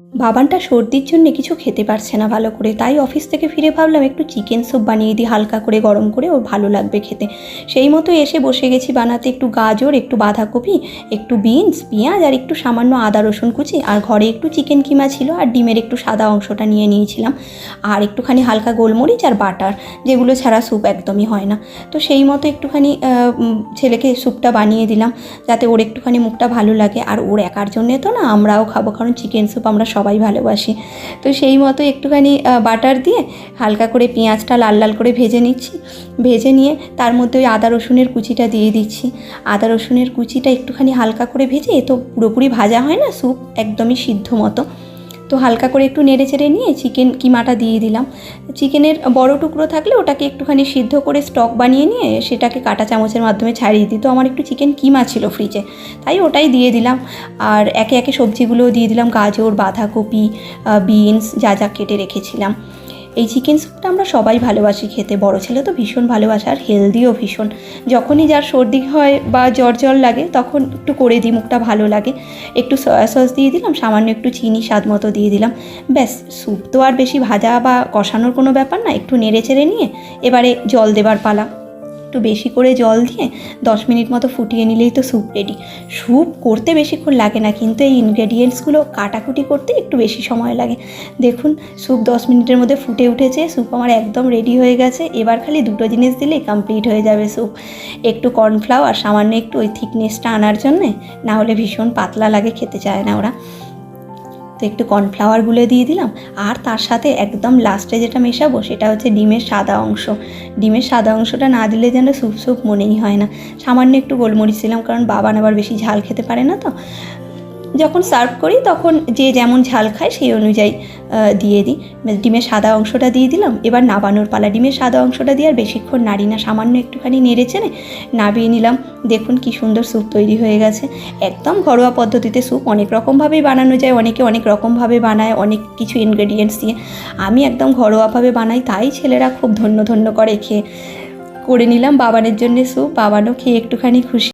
বাবানটা সর্দির জন্য কিছু খেতে পারছে না ভালো করে, তাই অফিস থেকে ফিরে ভাবলাম একটু চিকেন স্যুপ বানিয়ে দিই, হালকা করে গরম করে, ওর ভালো লাগবে খেতে। সেই মতো এসে বসে গেছি বানাতে, একটু গাজর, একটু বাঁধাকপি, একটু বিনস পেঁয়াজ আর একটু সামান্য আদা, রসুন কুচি আর ঘরে একটু চিকেন কিমা ছিল আর ডিমের একটু সাদা অংশটা নিয়ে নিয়েছিলাম। আর একটুখানি হালকা গোলমরিচ আর বাটার, যেগুলো ছাড়া স্যুপ একদমই হয় না। তো সেই মতো একটুখানি ছেলেকে স্যুপটা বানিয়ে দিলাম, যাতে ওর একটুখানি মুখটা ভালো লাগে। আর ওর একার জন্যে তো না, আমরাও খাব, কারণ চিকেন স্যুপ আমরা সবাই ভালোবাসি। তো সেই মতো একটুখানি বাটার দিয়ে হালকা করে পেঁয়াজটা লাল লাল করে ভেজে নিচ্ছি। ভেজে নিয়ে তার মধ্যে ওই আদা রসুনের কুচিটা দিয়ে দিচ্ছি। আদা রসুনের কুচিটা একটুখানি হালকা করে ভেজে, এ তো পুরোপুরি ভাজা হয় না, স্যুপ একদমই সিদ্ধ মতো। তো হালকা করে একটু নেড়ে চেড়ে নিয়ে চিকেন কিমাটা দিয়ে দিলাম। চিকেনের বড় টুকরো থাকলে ওটাকে একটুখানি সিদ্ধ করে স্টক বানিয়ে নিয়ে সেটাকে কাটা চামচের মাধ্যমে ছাড়িয়ে দিই। তো আমার একটু চিকেন কিমা ছিল ফ্রিজে, তাই ওটাই দিয়ে দিলাম। আর একে একে সবজিগুলোও দিয়ে দিলাম, গাজর, বাঁধাকপি বিনস যা যা কেটে রেখেছিলাম। এই চিকেন স্যুপটা আমরা সবাই ভালোবাসি খেতে। বড় ছেলে তো ভীষণ ভালোবাসে আর হেলদিও ভীষণ। যখনই যার সর্দি হয় বা জ্বর জ্বর লাগে, তখন একটু করে দিই, মুখটা ভালো লাগে। একটু সয়া সস দিয়ে দিলাম, সামান্য একটু চিনি, স্বাদ মতো দিয়ে দিলাম। ব্যাস স্যুপ তো আর বেশি ভাজা বা কষানোর কোনো ব্যাপার না, একটু নেড়ে চেড়ে নিয়ে এবারে জল দেবার পালা। একটু বেশি করে জল দিয়ে দশ মিনিট মতো ফুটিয়ে নিলেই তো স্যুপ রেডি স্যুপ করতে বেশিক্ষণ লাগে না, কিন্তু এই ইনগ্রেডিয়েন্টসগুলো কাটাকুটি করতে একটু বেশি সময় লাগে। দেখুন স্যুপ দশ মিনিটের মধ্যে ফুটে উঠেছে স্যুপ আমার একদম রেডি হয়ে গেছে, এবার খালি দুটো জিনিস দিলেই কমপ্লিট হয়ে যাবে স্যুপ একটু কর্নফ্লাওয়ার সামান্য একটু ওই থিকনেসটা আনার জন্যে, না হলে ভীষণ পাতলা লাগে, খেতে চায় না ওরা। তো একটু কর্নফ্লাওয়ার গুলে দিয়ে দিলাম। আর তার সাথে একদম লাস্টে যেটা মেশাবো সেটা হচ্ছে ডিমের সাদা অংশ। ডিমের সাদা অংশটা না দিলে যেন স্যুপ স্যুপ মনেই হয় না। সামান্য একটু গোলমরিচ দিলাম, কারণ বাবা আবার বেশি ঝাল খেতে পারে না তো। যখন সার্ভ করি, তখন যে যেমন ঝাল খায়, সেই অনুযায়ী দিয়ে দিই। ডিমের সাদা অংশটা দিয়ে দিলাম। এবার নাবানোর পালা। ডিমের সাদা অংশটা দিয়ে আর বেশিক্ষণ নাড়ি না। সামান্য একটুখানি নেড়ে চেড়ে নাবিয়ে নিলাম। দেখুন কি সুন্দর স্যুপ তৈরি হয়ে গেছে। একদম ঘরোয়া পদ্ধতিতে স্যুপ অনেক রকমভাবেই বানানো যায়। অনেকে অনেক রকমভাবে বানায়, অনেক কিছু ইনগ্রেডিয়েন্টস দিয়ে। আমি একদম ঘরোয়াভাবে বানাই। তাই ছেলেরা খুব ধন্য ধন্য করে খেয়ে, করে নিলাম বাবানের জন্য স্যুপ। বাবানও খেয়ে একটুখানি খুশি।